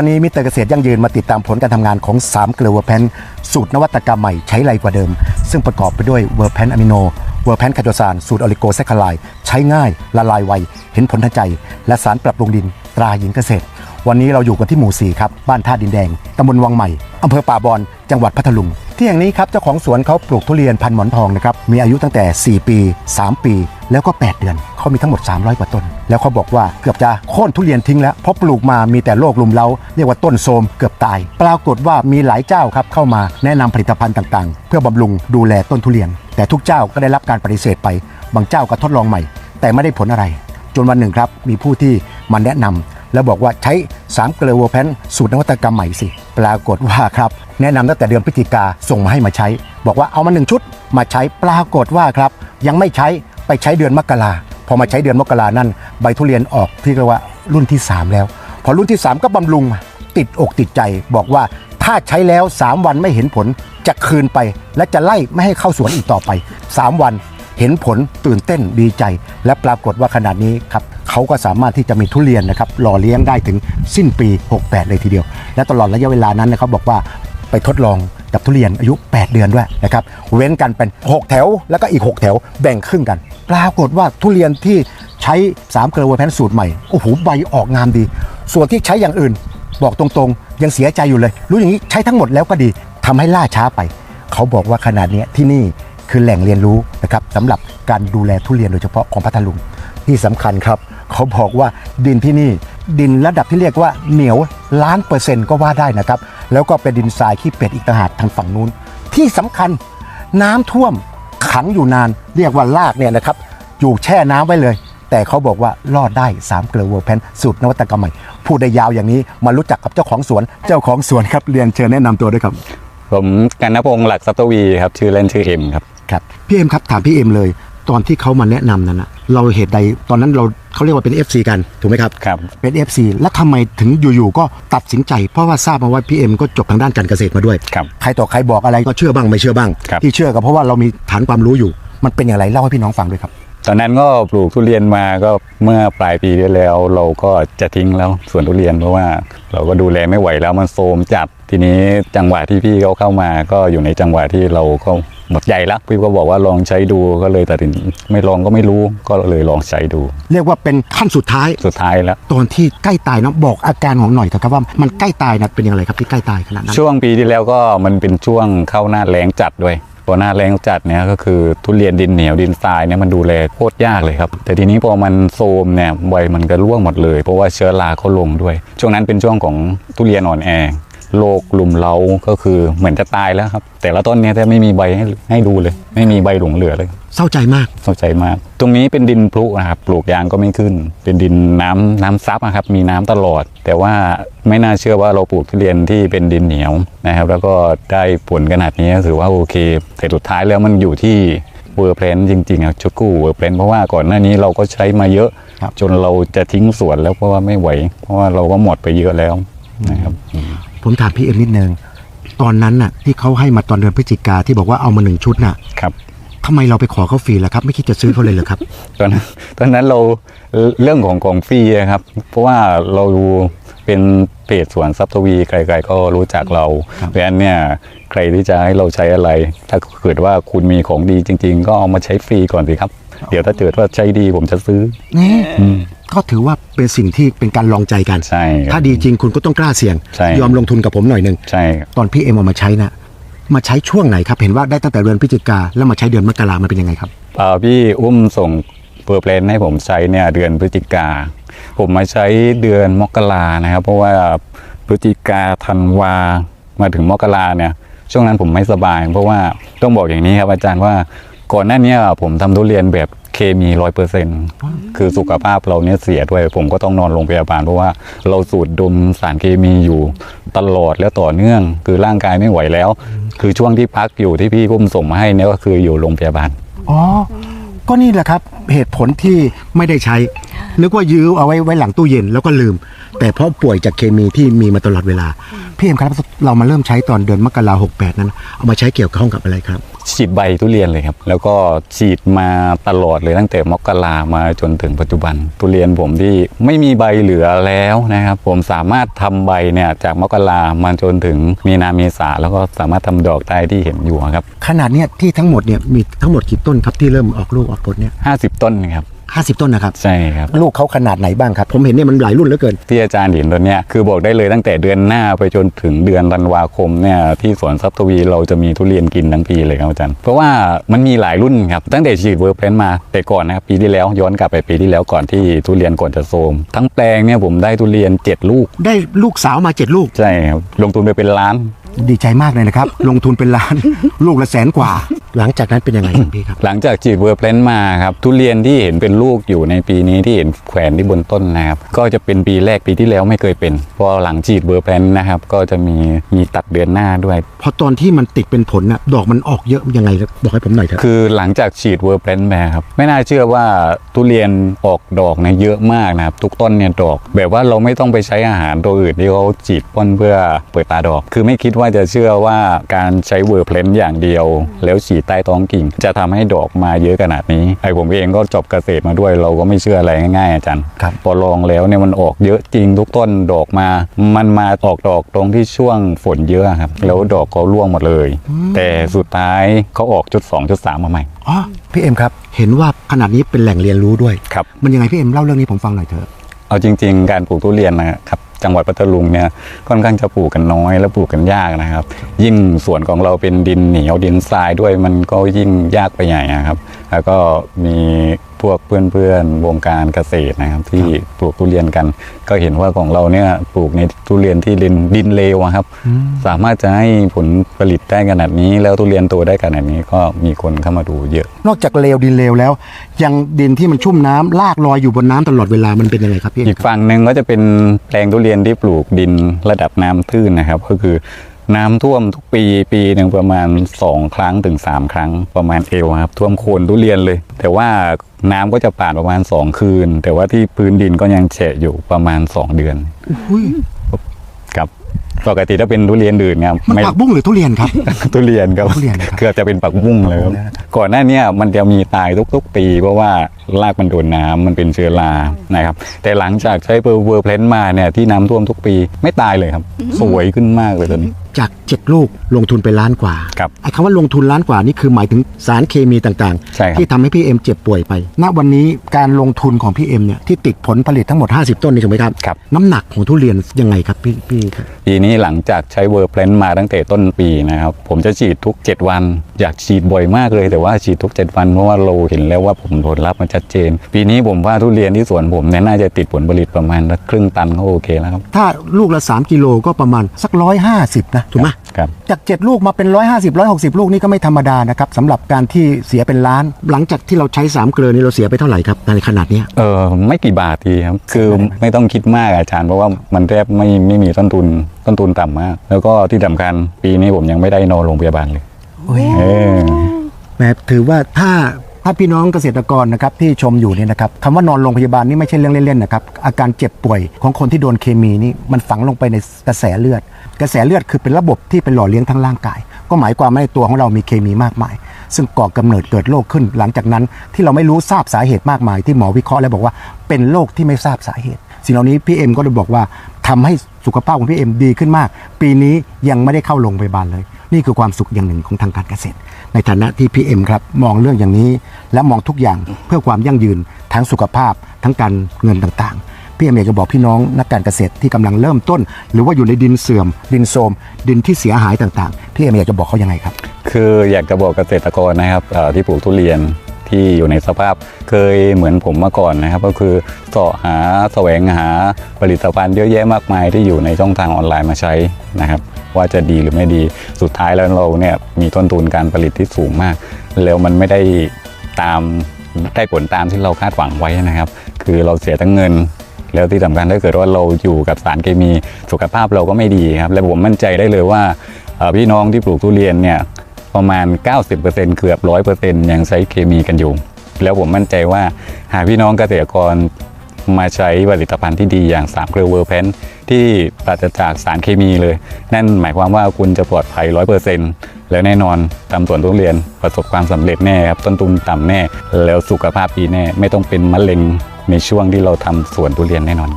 วันนี้มิเตอร์เกษตรยั่งยืนมาติดตามผลการทำงานของ3เกลือเวอร์แพนสูตรนวัตกรรมใหม่ใช้ไรกว่าเดิม ซึ่งประกอบไปด้วยเวอร์แพนอะมิโน เวอร์แพนคาโดซานสูตรออลิโกแซคคาไลใช้ง่าย ละลายไว เห็นผลทันใจ และสารปรับปรุงดินตราหญิงเกษตร วันนี้เราอยู่กันที่หมู่ 4 ครับ บ้านท่าดินแดงตำบลวังใหม่อำเภอป่าบอนจังหวัดพัทลุง ที่อย่งนี้ครับเจ้าของสวนเขาปลูกทุเรียนพันหมอนทองนะครับมีอายุตั้งแต่ 4 ปี 3 ปี แล้วก็ 8 เดือนเขามีทั้งหมด 300 กว่าต้น แล้วเขาบอกว่าเกือบจะโค่นทุเรียนทิ้งแล้วเพราะปลูกมามีแต่โรคลุมเล้าเรียกว่าต้นโทรมเกือบตาย ปรากฏว่ามีหลายเจ้าครับเข้ามาแนะนำผลิตภัณฑ์ต่างๆ เพื่อบำรุงดูแลต้นทุเรียน แต่ทุกเจ้าก็ได้รับการปฏิเสธไป บางเจ้าก็ทดลองใหม่ แต่ไม่ได้ผลอะไร จนวันหนึ่งครับมีผู้ที่มาแนะนำ แล้วบอกว่าใช้3เกลือวัวแพนสูตรนวัตกรรมใหม่สิ ปรากฏว่าครับแนะนำตั้งแต่เดือนพฤศจิกาส่งมาให้มาใช้ บอกว่าเอามาหนึ่งชุดมาใช้ปรากฏว่าครับ ยังไม่ใช้ไปใช้เดือนมกราพอมาใช้เดือนมกรานั่นใบทุเรียนออกที่เรียกว่ารุ่นที่ 3 แล้ว พอรุ่นที่ 3 ก็บำรุงติดอกติดใจ บอกว่าถ้าใช้แล้ว 3 วันไม่เห็นผลจะคืนไป และจะไล่ไม่ให้เข้าสวนอีกต่อไป 3 วันเห็นผลตื่นเต้นดีใจ และปรากฏว่าขนาดนี้ครับ เขาก็สามารถที่จะมีทุเรียนนะครับหล่อเลี้ยงได้ถึงสิ้นปี 68 เลยทีเดียว และตลอดระยะเวลานั้นนะครับบอกว่าไปทดลองกับทุเรียนอายุ 8 เดือนด้วยนะครับเว้นกันเป็น 6 แถว แล้วก็อีก 6 แถวแบ่งครึ่งกัน ปรากฏว่าทุเรียนที่ใช้3เกลือเวอร์แพนสูตรใหม่โอ้โหใบออกงามดี ส่วนที่ใช้อย่างอื่น บอกตรงๆ ยังเสียใจอยู่เลย รู้อย่างนี้ใช้ทั้งหมดแล้วก็ดีทำให้ล่าช้าไป เขาบอกว่าขนาดนี้ที่นี่คือแหล่งเรียนรู้นะครับสำหรับการดูแลทุเรียนโดยเฉพาะของพัทลุงที่สำคัญครับ เขาบอกว่าดินที่นี่ดินระดับที่เรียกว่าเหนียวล้านเปอร์เซ็นต์ก็ว่าได้นะครับ แล้วก็เป็นดินทรายขี้เป็ดอีกต่างหากทางฝั่งนู้น ที่สำคัญน้ำท่วมขังอยู่นานเรียกว่ารากเนี่ยนะครับอยู่แช่น้ำไว้เลย แต่เขาบอกว่ารอดได้3เกลือเวอร์แพนสูตรนวัตกรรมใหม่พูดได้ยาวอย่างนี้มารู้จักกับเจ้าของสวนเจ้าของสวนครับเรียนเชิญแนะนำตัวด้วยครับ ผมกันนพงศ์หลักซับตวีครับชื่อเล่นชื่อเอ็มครับครับพี่เอ็มครับถามพี่เอ็มเลย ตอนที่เขามาแนะนำนั้นนะเราเหตุใดตอนนั้นเราเขาเรียกว่าเป็น FC กันถูกไหมครับ ครับ เป็น FC แล้วทำไมถึงอยู่ๆก็ตัดสินใจ เพราะว่าทราบมาว่าพี่เอ็มก็จบทางด้านการเกษตรมาด้วย ครับใครต่อใครบอกอะไรก็เชื่อบ้างไม่เชื่อบ้าง ครับ ที่เชื่อก็เพราะว่าเรามีฐานความรู้อยู่ มันเป็นอย่างไรเล่าให้พี่น้องฟังด้วยครับ ตอนนั้นก็ปลูกทุเรียนมาก็เมื่อปลายปีที่แล้ว เราก็จะทิ้งแล้วสวนทุเรียนเพราะว่า เราก็ดูแลไม่ไหวแล้วมันโทรมจัดทีนี้จังหวะที่พี่เขาเข้ามาก็อยู่ในจังหวะที่เราก็ หมดใหญ่แล้วพี่ก็บอกว่าลองใช้ดูก็เลยตัดสินไม่ลองก็ไม่รู้ก็เลยลองใช้ดู เรียกว่าเป็นขั้นสุดท้ายสุดท้ายแล้ว ตอนที่ใกล้ตายนะบอกอาการของหน่อยเถอะครับว่ามันใกล้ตายนะเป็นอย่างไรครับที่ใกล้ตายขนาดนั้นช่วงปีที่แล้วก็มันเป็นช่วงเข้าหน้าแรงจัดด้วยพอหน้าแรงจัดเนี่ยก็คือทุเรียนดินเหนียวดินทรายเนี่ยมันดูแลโคตรยากเลยครับ แต่ทีนี้พอมันโทรมเนี่ยใบมันก็ร่วงหมดเลย เพราะว่าเชื้อราเขาลงด้วย ช่วงนั้นเป็นช่วงของทุเรียนอ่อนแอ โรคลุมเล้าก็คือเหมือนจะตายแล้วครับ แต่ละต้นเนี่ยแทบไม่มีใบให้ให้ดูเลย ไม่มีใบหลงเหลือเลยเศร้าใจมากสนใจมาก ตรงนี้เป็นดินพลุนะครับปลูกยางก็ไม่ขึ้น เป็นดินน้ำน้ำซับนะครับ มีน้ำตลอด แต่ว่าไม่น่าเชื่อว่าเราปลูกทุเรียนที่เป็นดินเหนียวนะครับ แล้วก็ได้ผลขนาดนี้ถือว่าโอเค แต่สุดท้ายแล้วมันอยู่ที่เวอร์เพลนจริงๆอะชุดกู้เวอร์เพลนเพราะว่าก่อนหน้านี้เราก็ใช้มาเยอะครับจนเราจะทิ้งสวนแล้วเพราะว่าไม่ไหว เพราะว่าเราก็หมดไปเยอะแล้วนะครับ ผมถามพี่เอ็มนิดนึงตอนนั้นน่ะ ที่เขาให้มาตอนเดือนพฤศจิกาที่บอกว่าเอามาหนึ่งชุดน่ะครับ ทำไมเราไปขอเขาฟรีล่ะครับ ไม่คิดจะซื้อเขาเลยเหรอครับ ตอนนั้นตอนนั้นเราเรื่องของของฟรีอะครับ เพราะว่าเราเป็นเพจสวนซับทวีใครๆก็รู้จักเราครับเพราะฉะนั้นเนี่ยใครที่จะให้เราใช้อะไร ถ้าเกิดว่าคุณมีของดีจริง ๆ ก็เอามาใช้ฟรีก่อนสิครับ เดี๋ยวถ้าเกิดว่าใช้ดีผมจะซื้อ นี่อืม ก็ถือว่าเป็นสิ่งที่เป็นการลองใจกัน ใช่ครับ ถ้าดีจริงคุณก็ต้องกล้าเสี่ยง ใช่ ยอมลงทุนกับผมหน่อยหนึ่งใช่ครับตอนพี่เอ็มเอามาใช้น่ะมาใช้ช่วงไหนครับ เห็นว่าได้ตั้งแต่เดือนพฤศจิกาแล้วมาใช้เดือนมกรามันเป็นยังไงครับ เอ่อพี่อุ้มส่งเปอร์เพลนให้ผมใช้เนี่ยเดือนพฤศจิกา ผมมาใช้เดือนมกรานะครับ เพราะว่าพฤศจิกาธันวามาถึงมกราเนี่ย ช่วงนั้นผมไม่สบาย เพราะว่าต้องบอกอย่างนี้ครับอาจารย์ว่า ก่อนหน้านี้ผมทำทุเรียนแบบเคมีร้อยเปอร์เซ็นต์คือสุขภาพเราเนี่ยเสียด้วย ผมก็ต้องนอนโรงพยาบาลเพราะว่าเราสูดดมสารเคมีอยู่ตลอดแล้วต่อเนื่อง คือร่างกายไม่ไหวแล้ว คือช่วงที่พักอยู่ที่พี่กุ้มส่งมาให้เนี่ยก็คืออยู่โรงพยาบาล อ๋อ ก็นี่แหละครับเหตุผลที่ไม่ได้ใช้ นึกว่ายื้อเอาไว้ไว้หลังตู้เย็นแล้วก็ลืม แต่เพราะป่วยจากเคมีที่มีมาตลอดเวลา พี่เอ็มครับเรามาเริ่มใช้ตอนเดือนมกราหกแปดนั้น เอามาใช้เกี่ยวข้องกับอะไรครับ ฉีดใบทุเรียนเลยครับ แล้วก็ฉีดมาตลอดเลยตั้งแต่มกรามาจนถึงปัจจุบัน ทุเรียนผมที่ไม่มีใบเหลือแล้วนะครับ ผมสามารถทำใบเนี่ยจากมกรามาจนถึงมีนาเมษาแล้วก็สามารถทำดอกได้ที่เห็นอยู่ครับ ขนาดเนี้ยที่ทั้งหมดเนี่ยมีทั้งหมดกี่ต้นครับที่เริ่มออกลูกออกผลเนี่ย50ต้นครับ ห้าสิบต้นนะครับ ใช่ครับ ลูกเขาขนาดไหนบ้างครับ ผมเห็นเนี่ยมันหลายรุ่นเหลือเกิน ที่อาจารย์เห็นตัวเนี้ยคือบอกได้เลยตั้งแต่เดือนหน้าไปจนถึงเดือนธันวาคมเนี่ยที่สวนทรัพย์ทวีเราจะมีทุเรียนกินทั้งปีเลยครับอาจารย์ เพราะว่ามันมีหลายรุ่นครับตั้งแต่ฉีดเวอร์เพนมาแต่ก่อนนะครับปีที่แล้วย้อนกลับไปปีที่แล้วก่อนที่ทุเรียนก่อนจะโทรมทั้งแปลงเนี่ยผมได้ทุเรียน 7 ลูก ได้ลูกสาวมาเจ็ดลูก ใช่ครับลงทุนไปเป็นล้าน ดีใจมากเลยนะครับ ลงทุนเป็นล้าน ลูกละแสนกว่า หลังจากนั้นเป็นยังไงครับพี่ครับ หลังจากฉีดเวอร์เพนมาครับ ทุเรียนที่เห็นเป็นลูกอยู่ในปีนี้ที่เห็นแขวนที่บนต้นนะครับ ก็จะเป็นปีแรกปีที่แล้วไม่เคยเป็น พอหลังฉีดเวอร์เพนนะครับ ก็จะมีมีตัดเดือนหน้าด้วย พอตอนที่มันติดเป็นผลน่ะดอกมันออกเยอะยังไงครับบอกให้ผมหน่อยเถอะคือหลังจากฉีดเวอร์เพลนแมาครับไม่น่าเชื่อว่าทุเรียนออกดอกเนี่ยเยอะมากนะครับทุกต้นเนี่ยดอก แบบว่าเราไม่ต้องไปใช้อาหารตัวอื่นที่เขาฉีดพ่นเพื่อเปิดตาดอก คือไม่คิดว่าจะเชื่อว่าการใช้เวอร์เพลนอย่างเดียว แล้วฉีดใต้ท้องกิ่ง จะทำให้ดอกมาเยอะขนาดนี้ไอผมเองก็จบเกษตรมาด้วย เราก็ไม่เชื่ออะไรง่ายๆอาจารย์ครับพอลองแล้วเนี่ยมันออกเยอะจริงทุกต้นดอกมา มันมาออกดอกตรงที่ช่วงฝนเยอะครับ แล้วดอกเขาร่วงหมดเลย แต่สุดท้ายเขาออกจุดสองจุดสามมาใหม่อ๋อพี่เอ็มครับ เห็นว่าขนาดนี้เป็นแหล่งเรียนรู้ด้วยครับมันยังไงพี่เอ็มเล่าเรื่องนี้ผมฟังหน่อยเถอะเอาจริง ๆ การปลูกทุเรียนนะครับ จังหวัดพัทลุงเนี่ยค่อนข้างจะปลูกกันน้อยและปลูกกันยากนะครับ ยิ่งส่วนของเราเป็นดินเหนียวดินทรายด้วยมันก็ยิ่งยากไปใหญ่นะครับ แล้วก็มีพวกเพื่อนๆวงการเกษตรนะครับ ที่ปลูกทุเรียนกัน ก็เห็นว่าของเราเนี่ยปลูกในทุเรียนที่ดินดินเลวอะครับ สามารถจะให้ผลผลิตได้ขนาดนี้ แล้วทุเรียนโตได้ขนาดนี้ก็มีคนเข้ามาดูเยอะ นอกจากเลวดินเลวแล้ว ยังดินที่มันชุ่มน้ำลากลอยอยู่บนน้ำตลอดเวลามันเป็นยังไงครับพี่เอ็อีมกครับ ฝั่งหนึ่งก็จะเป็นแปลงทุเรียนที่ปลูกดินระดับน้ำตื้นนะครับ ก็คือ น้ำท่วมทุกปีปีหนึ่งประมาณ 2 ครั้งถึง 3 ครั้งประมาณเอวครับท่วมโคนทุเรียนเลย แต่ว่าน้ำก็จะผ่านประมาณ 2 คืน แต่ว่าที่พื้นดินก็ยังแฉะอยู่ประมาณ 2 เดือนอุ้ยครับปกติถ้าเป็นทุเรียนอื่นเนี่ยมันไม่ผักบุ้งหรือทุเรียนครับ ทุเรียนครับทุเรียนนะครับเกือบจะเป็นปักบุ้งเลยครับโอ้โหนะก่อนหน้าเนี้มันจะมีตายทุกๆปี เพราะว่ารากมันโดนน้ำมันเป็นเชื้อรานะครับ แต่หลังจากใช้เบอร์เวอร์เพลนมาเนี่ยที่น้ำท่วมทุกปีไม่ตายเลยครับ สวยขึ้นมากเลยตอนนี้จากเจ็ดลูกลงทุนไปล้านกว่าครับไอ้คำว่าลงทุนล้านกว่านี่คือหมายถึงสารเคมีต่างใช่ครับที่ทำให้พี่เอ็มเจ็บป่วยไป ณวันนี้การลงทุนของพี่เอ็มเนี่ยที่ติดผลผลิตทั้งหมด 50 ต้นนี่ถูกไหมครับ ครับ น้ำหนักของทุเรียนยังไงครับพี่พี่ครับ ปีนี้หลังจากใช้เวอร์เพลนมาตั้งแต่ต้นปีนะครับ ผมจะฉีดทุก 7 วัน อยากฉีดบ่อยมากเลยแต่ว่าฉีดทุก 7 วันเพราะว่าเราเห็นแล้วว่าผมผลลัพธ์มันชัดเจน ปีนี้ผมว่าทุเรียนที่สวนผมเนี่ยน่าจะติดผลผลิตประมาณสักครึ่งตันก็โอเคแล้วครับ ถ้าลูกละ 3 กิโลก็ประมาณสักร้อยห้าสิบนะ ถูกไหมครับจาก 7 ลูกมาเป็น 150 160 ลูกนี่ก็ไม่ธรรมดานะครับสำหรับการที่เสียเป็นล้าน หลังจากที่เราใช้ 3 เกลือนี่เราเสียไปเท่าไหร่ครับในขนาดเนี้ยเออไม่กี่บาททีครับคือไม่ต้องคิดมากอาจารย์เพราะว่ามันแทบไม่ไม่มีต้นทุนต้นทุนต่ำมาก แล้วก็ที่สำคัญปีนี้ผมยังไม่ได้นอนโรงพยาบาลเลยโอ้ย เออแหมถือว่าถ้าถ้าพี่น้องเกษตรกรนะครับที่ชมอยู่เนี่ยนะครับคำว่านอนโรงพยาบาลนี่ไม่ใช่เรื่องเล่นๆนะครับอาการเจ็บป่วยของคนที่โดนเคมีนี่มันฝังลงไปในกระแสเลือด กระแสเลือดคือเป็นระบบที่เป็นหล่อเลี้ยงทั้งร่างกาย ก็หมายความว่าในตัวของเรามีเคมีมากมาย ซึ่งก่อกำเนิดเกิดโรคขึ้น หลังจากนั้นที่เราไม่รู้ทราบสาเหตุมากมาย ที่หมอวิเคราะห์แล้วบอกว่าเป็นโรคที่ไม่ทราบสาเหตุ สิ่งเหล่านี้พี่เอ็มก็ได้บอกว่าทำให้ สุขภาพของพี่เอ็มดีขึ้นมาก ปีนี้ยังไม่ได้เข้าโรงพยาบาลเลย นี่คือความสุขอย่างหนึ่งของทางการเกษตร ในฐานะที่พี่เอ็มครับมองเรื่องอย่างนี้ และมองทุกอย่างเพื่อความยั่งยืนทั้งสุขภาพทั้งการเงินต่างๆ พี่เอ็มอยากจะบอกพี่น้องนักการเกษตรที่กำลังเริ่มต้น หรือว่าอยู่ในดินเสื่อม ดินโทรมดินที่เสียหายต่างๆ พี่เอ็มอยากจะบอกเขายังไงครับ คืออยากจะบอกเกษตรกรนะครับที่ปลูกทุเรียน ที่อยู่ในสภาพเคยเหมือนผมมาก่อนนะครับ ก็คือเสาะหาแสวงหาผลิตภัณฑ์เยอะแยะมากมายที่อยู่ในช่องทางออนไลน์มาใช้นะครับ ว่าจะดีหรือไม่ดีสุดท้ายแล้วเราเนี่ยมีต้นทุนการผลิตที่สูงมาก แล้วมันไม่ได้ตามได้ผลตามที่เราคาดหวังไว้นะครับ คือเราเสียทั้งเงินแล้วที่สำคัญถ้าเกิดว่าเราอยู่กับสารเคมีสุขภาพเราก็ไม่ดีครับและผมมั่นใจได้เลยว่าพี่น้องที่ปลูกทุเรียนเนี่ย ประมาณ 90%เกือบ 100%ยังใช้เคมีกันอยู่ แล้วผมมั่นใจว่าหากพี่น้องเกษตรกรมาใช้ผลิตภัณฑ์ที่ดีอย่าง3เกลือเวอร์แพนที่ปราศจากสารเคมีเลย นั่นหมายความว่าคุณจะปลอดภัย 100%แล้วแน่นอนตามสวนทุเรียนประสบความสำเร็จแน่ครับต้นทุนต่ำแน่ แล้วสุขภาพดีแน่ ไม่ต้องเป็นมะเร็งในช่วงที่เราทำสวนทุเรียนแน่นอนครับ